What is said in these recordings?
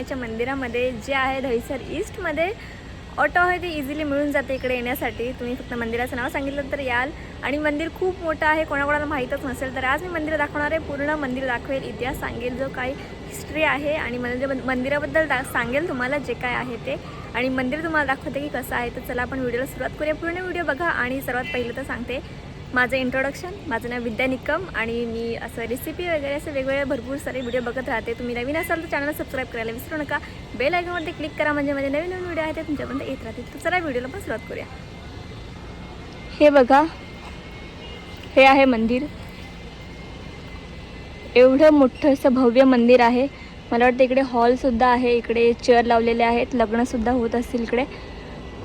श्री रखुमाईच्या मंदिरामध्ये जे आहे दहिसर ईस्टमध्ये ऑटो आहे ते इझिली मिळून जाते इकडे येण्यासाठी. तुम्ही फक्त मंदिराचं नाव सांगितलं तर याल. आणि मंदिर खूप मोठं आहे कोणाकोणाला माहीतच नसेल तर आज मी मंदिर दाखवणार आहे. पूर्ण मंदिर दाखवेल इतिहास सांगेल जो काही हिस्ट्री आहे. आणि मंदिर मंदिराबद्दल दा सांगेल तुम्हाला जे काय आहे ते. आणि मंदिर तुम्हाला दाखवते की कसं आहे. तर चला आपण व्हिडिओला सुरुवात करूया. पूर्ण व्हिडिओ बघा आणि सर्वात पहिलं तर सांगते माझं इंट्रोडक्शन माझं नाव विद्या निकम आणि मी असं रेसिपी वगैरे असे वेगवेगळे भरपूर सारे व्हिडिओ बघत राहते. तुम्ही नवीन असाल तर चॅनल सबस्क्राईब करायला विसरू नका. बेल आयकॉनवरती क्लिक करा म्हणजे माझे नवीन नवीन व्हिडिओ आहेत ते तुमच्यापर्यंत येत राहतील. तर चला व्हिडिओला पण सुरुवात करूया. हे बघा. हे आहे मंदिर. एवढं मोठं असं भव्य मंदिर आहे. मला वाटतं इकडे हॉलसुद्धा आहे इकडे चेअर लावलेले आहेत. लग्नसुद्धा होत असतील इकडे.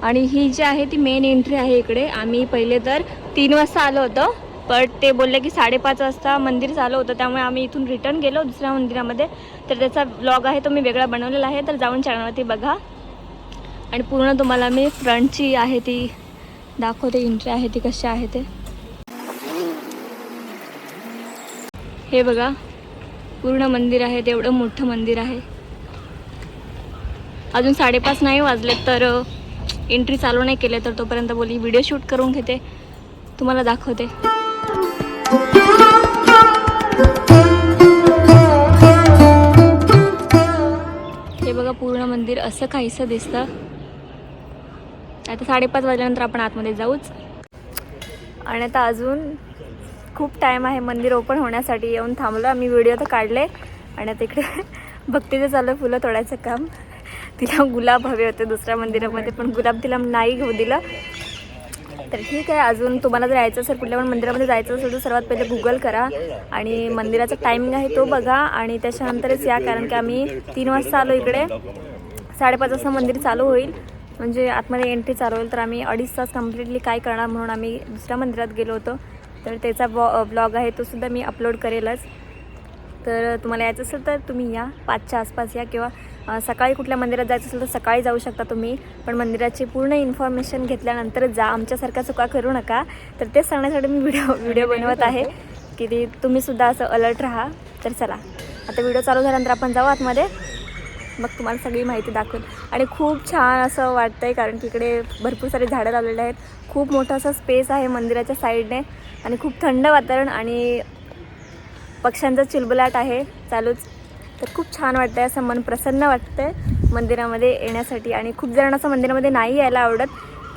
आणि ही जी आहे ती मेन एंट्री आहे इकडे. आम्ही पहिले तर तीन वाजता आलो होतो बट ते बोलले की साडेपाच वाजता मंदिर चालू होतं त्यामुळे आम्ही इथून रिटर्न गेलो दुसऱ्या मंदिरामध्ये. तर त्याचा ब्लॉग आहे तो मी वेगळा बनवलेला आहे तर जाऊन चॅनलवरती बघा. आणि पूर्ण तुम्हाला मी फ्रंटची आहे ती दाखवते एंट्री आहे ती कशी आहे ते. हे बघा पूर्ण मंदिर आहे तेवढं मोठं मंदिर आहे. अजून साडेपाच नाही वाजले तर एंट्री चालू नाही केले तर तोपर्यंत बोली व्हिडिओ शूट करून घेते. तुम्हाला दाखवते. हे बघा पूर्ण मंदिर असं काहीसं दिसतं. आता साडेपाच वाजल्यानंतर आपण आतमध्ये जाऊच. आणि आता अजून खूप टाईम आहे मंदिर ओपन होण्यासाठी. येऊन थांबलो आम्ही व्हिडिओ तर काढले. आणि आता इकडे भक्तीचं चालू फुलं तोडायचं काम. तिला गुलाब हवे होते दुसऱ्या मंदिरामध्ये पण गुलाब तिला नाही घेऊ दिलं. तर ठीक आहे अजून तुम्हाला जर यायचं असेल कुठल्या पण मंदिरामध्ये जायचं असेल तर सर्वात पहिले गुगल करा आणि मंदिराचा टायमिंग आहे तो बघा आणि त्याच्यानंतरच या कारण की आम्ही तीन वाजता आलो इकडे. साडेपाच वाजता मंदिर चालू होईल. म्हणजे आतमध्ये एंट्री चालू होईल तर आम्ही अडीच तास कम्प्लिटली काय करणार म्हणून आम्ही दुसऱ्या मंदिरात गेलो होतो. तर त्याचा ब्लॉ ब्लॉग आहे तो सुद्धा मी अपलोड करेलच. तर तुम्हाला यायचं असेल तर तुम्ही या पाचच्या आसपास या किंवा सकाळी कुठल्या मंदिरात जायचं असेल तर सकाळी जाऊ शकता तुम्ही. पण मंदिराची पूर्ण इन्फॉर्मेशन घेतल्यानंतर जा. आमच्यासारख्या चुका करू नका. तर तेच सांगण्यासाठी मी व्हिडिओ व्हिडिओ बनवत आहे की ती तुम्हीसुद्धा असं अलर्ट राहा. तर चला. आता व्हिडिओ चालू झाल्यानंतर आपण जाऊ आतमध्ये. मग तुम्हाला सगळी माहिती दाखवेल आणि खूप छान असं वाटतं आहे कारण की इकडे भरपूर सारे झाडं लावलेले आहेत. खूप मोठा असा स्पेस आहे मंदिराच्या साईडने आणि खूप थंड वातावरण आणि पक्ष्यांचा चिलबलाट आहे. चालूच. तर खूप छान वाटतं आहे असं मन प्रसन्न वाटतं आहे मंदिरामध्ये येण्यासाठी. आणि खूप जणांना असं मंदिरामध्ये नाही यायला आवडत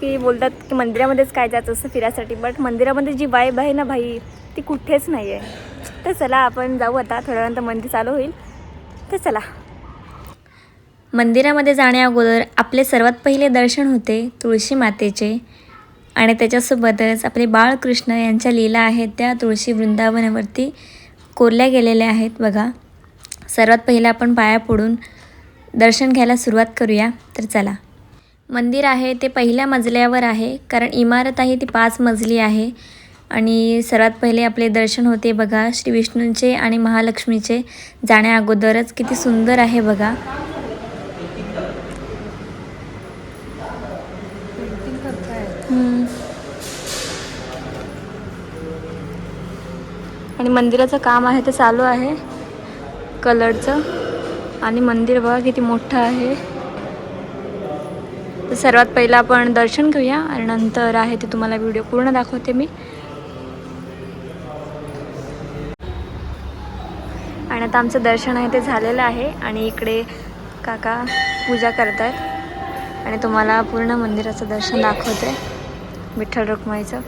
की बोलतात की मंदिरामध्येच काय जायचं असं फिरायसाठी. बट मंदिरामध्ये जी वाईब आहे ना भाई ती कुठेच नाही आहे तर चला आपण जाऊ आता. थोड्या वेळानंतर मंदिर चालू होईल. तर चला. मंदिरामध्ये जाण्या अगोदर आपले सर्वात पहिले दर्शन होते तुळशी मातेचे. आणि त्याच्यासोबतच आपले बाळकृष्ण यांच्या लीला आहेत त्या तुळशी वृंदावनावरती कोरल्या गेलेल्या आहेत बघा. सर्वात पहिले आपण पाया पडून दर्शन घ्यायला सुरुवात करूया. तर चला. मंदिर आहे ते पहिल्या मजल्यावर आहे कारण इमारत आहे ती पाच मजली आहे. आणि सर्वात पहिले आपले दर्शन होते बघा श्री विष्णूंचे आणि महालक्ष्मीचे. जाण्या अगोदरच किती सुंदर आहे बघा. आणि मंदिराचं काम आहे ते चालू आहे. कलरचं. आणि मंदिर बघा किती मोठं आहे. तर सर्वात पहिलं आपण दर्शन घेऊया आणि नंतर आहे ते तुम्हाला व्हिडिओ पूर्ण दाखवते मी. आणि आता आमचं दर्शन आहे ते झालेलं आहे आणि इकडे काका पूजा करत आहेत आणि तुम्हाला पूर्ण मंदिराचं दर्शन दाखवते. विठ्ठल रुक्माईचं.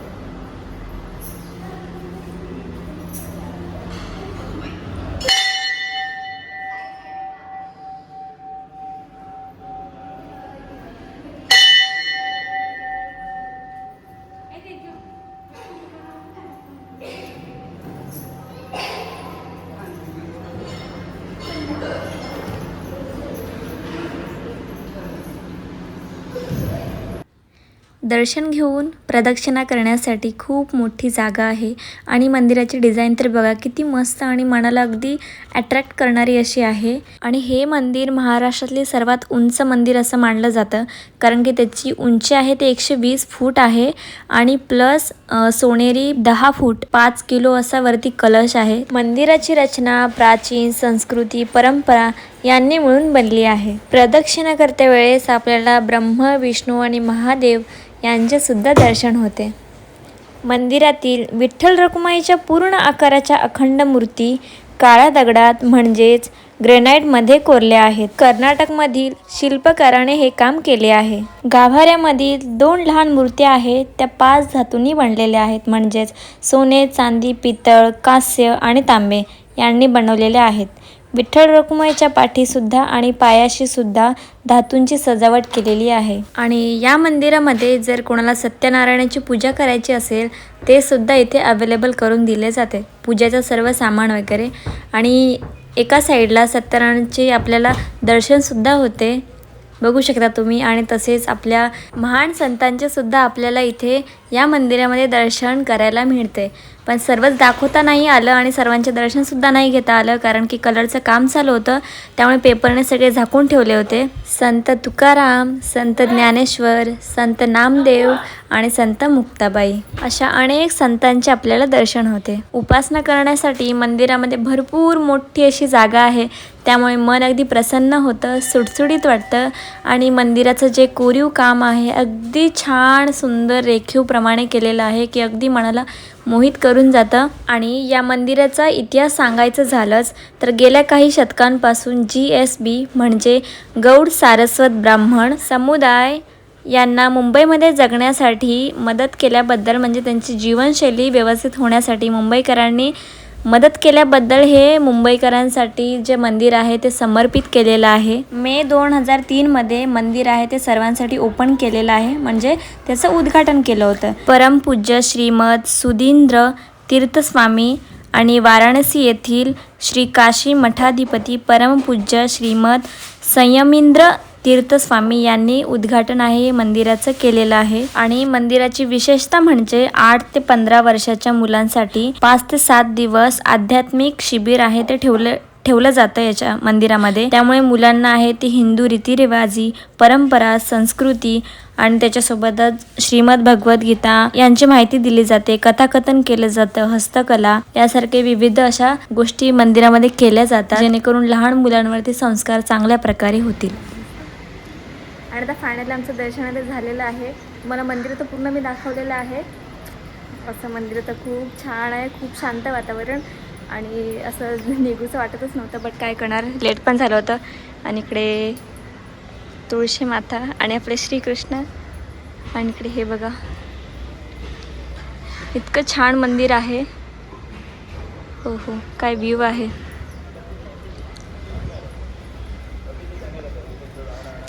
दर्शन घेऊन प्रदक्षिणा करण्यासाठी खूप मोठी जागा आहे. आणि मंदिराची डिझाईन तर बघा किती मस्त आणि मनाला अगदी अट्रॅक्ट करणारी अशी आहे. आणि हे मंदिर महाराष्ट्रातले सर्वात उंच मंदिर असं मानलं जातं. कारण की त्याची उंची आहे ते एकशे वीस फूट आहे. आणि प्लस सोनेरी दहा फूट पाच किलो असा वरती कलश आहे. मंदिराची रचना प्राचीन संस्कृती परंपरा यांनी मिळून बनली आहे. प्रदक्षिणा करते वेळेस आपल्याला ब्रह्म विष्णू आणि महादेव यांचे सुद्धा दर्शन होते. मंदिरातील विठ्ठल रखुमाईच्या पूर्ण आकाराच्या अखंड मूर्ती काळ्या दगडात म्हणजेच ग्रेनाईटमध्ये कोरल्या आहेत. कर्नाटकमधील शिल्पकाराने हे काम केले आहे. गाभाऱ्यामधील दोन लहान मूर्त्या आहेत त्या पाच धातूंनी बनलेल्या आहेत म्हणजेच सोने चांदी पितळ कांस्य आणि तांबे यांनी बनवलेल्या आहेत. विठ्ठल रखुमाईच्या पाठीसुद्धा आणि पायाशीसुद्धा धातूंची सजावट केलेली आहे. आणि या मंदिरामध्ये जर कोणाला सत्यनारायणाची पूजा करायची असेल ते सुद्धा इथे अवेलेबल करून दिले जाते. पूजेचं सर्व सामान वगैरे. आणि एका साईडला सत्यनारायणचे आपल्याला दर्शनसुद्धा होते. बघू शकता तुम्ही. आणि तसेच आपल्या महान संतांचे सुद्धा आपल्याला इथे या मंदिरामध्ये दर्शन करायला मिळते. पण सर्वच दाखवता नाही आलं आणि सर्वांचे दर्शनसुद्धा नाही घेता आलं कारण की कलरचं काम चालू होतं. त्यामुळे पेपरने सगळे झाकून ठेवले होते. संत तुकाराम संत ज्ञानेश्वर संत नामदेव आणि संत मुक्ताबाई अशा अनेक संतांचे आपल्याला दर्शन होते. उपासना करण्यासाठी मंदिरामध्ये भरपूर मोठी अशी जागा आहे. त्यामुळे मन अगदी प्रसन्न होतं सुटसुटीत वाटतं आणि मंदिराचं जे कोरीव काम आहे अगदी छान सुंदर प्रमाणे केलेलं आहे की अगदी मनाला मोहित करून जातं. आणि या मंदिराचा इतिहास सांगायचं झालंच तर गेल्या काही शतकांपासून जी एस बी म्हणजे गौड सारस्वत ब्राह्मण समुदाय यांना मुंबईमध्ये जगण्यासाठी मदत केल्याबद्दल म्हणजे त्यांची जीवनशैली व्यवस्थित होण्यासाठी मुंबईकरांनी मदत केल्याबद्दल हे मुंबईकरांसाठी जे मंदिर आहे ते समर्पित केलेलं आहे. मे दोन हजार तीनमध्ये मंदिर आहे ते सर्वांसाठी ओपन केलेलं आहे. म्हणजे त्याचं उद्घाटन केलं होतं. परमपूज्य श्रीमद सुधींद्र तीर्थस्वामी आणि वाराणसी येथील श्री काशी मठाधिपती परमपूज्य श्रीमद संयमींद्र तीर्थस्वामी यांनी उद्घाटन आहे हे मंदिराचं केलेलं आहे. आणि मंदिराची विशेषता म्हणजे आठ ते पंधरा वर्षाच्या मुलांसाठी पाच ते सात दिवस आध्यात्मिक शिबिर आहे ते ठेवलं ठेवलं जातं याच्या मंदिरामध्ये. त्यामुळे मुलांना आहे ती हिंदू रीतिरिवाजी परंपरा संस्कृती आणि त्याच्यासोबतच श्रीमद भगवद्गीता यांची माहिती दिली जाते. कथाकथन केलं जातं हस्तकला यासारखे विविध अशा गोष्टी मंदिरामध्ये केल्या जातात जेणेकरून लहान मुलांवरती संस्कार चांगल्या प्रकारे होतील. आणि आता फायनली आमचं दर्शन आता झालेलं आहे. मला मंदिर तर पूर्ण मी दाखवलेलं आहे. असं मंदिर तर खूप छान आहे खूप शांत वातावरण आणि असं निघूचं वाटतच नव्हतं बट काय करणार? लेट पण झालं होतं. आणि इकडे तुळशी माता आणि आपले श्रीकृष्ण आणि इकडे हे बघा. इतकं छान मंदिर आहे. हो हो काय व्ह्यू आहे.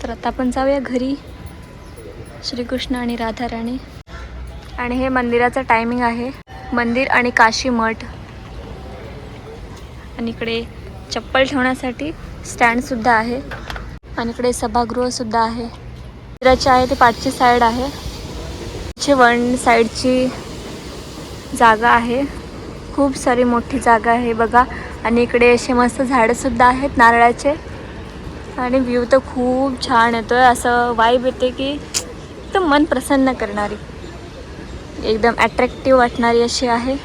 तर आता आपण जाऊया घरी. श्रीकृष्ण आणि राधा राणी आणि हे मंदिराचं टायमिंग आहे. मंदिर आणि काशी मठ. आणि इकडे चप्पल ठेवण्यासाठी स्टँडसुद्धा आहे. आणि इकडे सभागृहसुद्धा आहे. मंदिराची आहे ती पाठची साईड आहे. इथे वन साईडची जागा आहे. खूप सारी मोठी जागा आहे बघा. आणि इकडे असे मस्त झाडंसुद्धा आहेत नारळाचे. आणि व्ह्यू तर खूप छान येतो आहे असं वाईब येते की एकदम मन प्रसन्न करणारी. एकदम ॲट्रॅक्टिव्ह वाटणारी अशी आहे.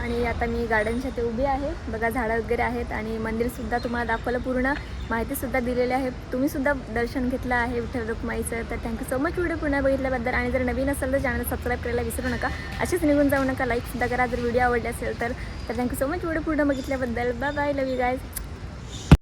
आणि आता मी गार्डनच्या ते उभी आहे. बघा झाडं वगैरे आहेत आणि मंदिरसुद्धा तुम्हाला दाखवलं पूर्ण. माहितीसुद्धा दिलेली आहे. तुम्हीसुद्धा दर्शन घेतलं आहे विठ्ठल रुक्माईचं. तर थँक्यू सो मच व्हिडिओ पुन्हा बघितल्याबद्दल. आणि जर नवीन असेल तर चॅनल सबस्क्राईब करायला विसरू नका. असेच निघून जाऊ नका. लाईकसुद्धा करा. जर व्हिडिओ आवडले असेल तर. थँक्यू सो मच व्हिडिओ पूर्ण बघितल्याबद्दल. Bye bye love you guys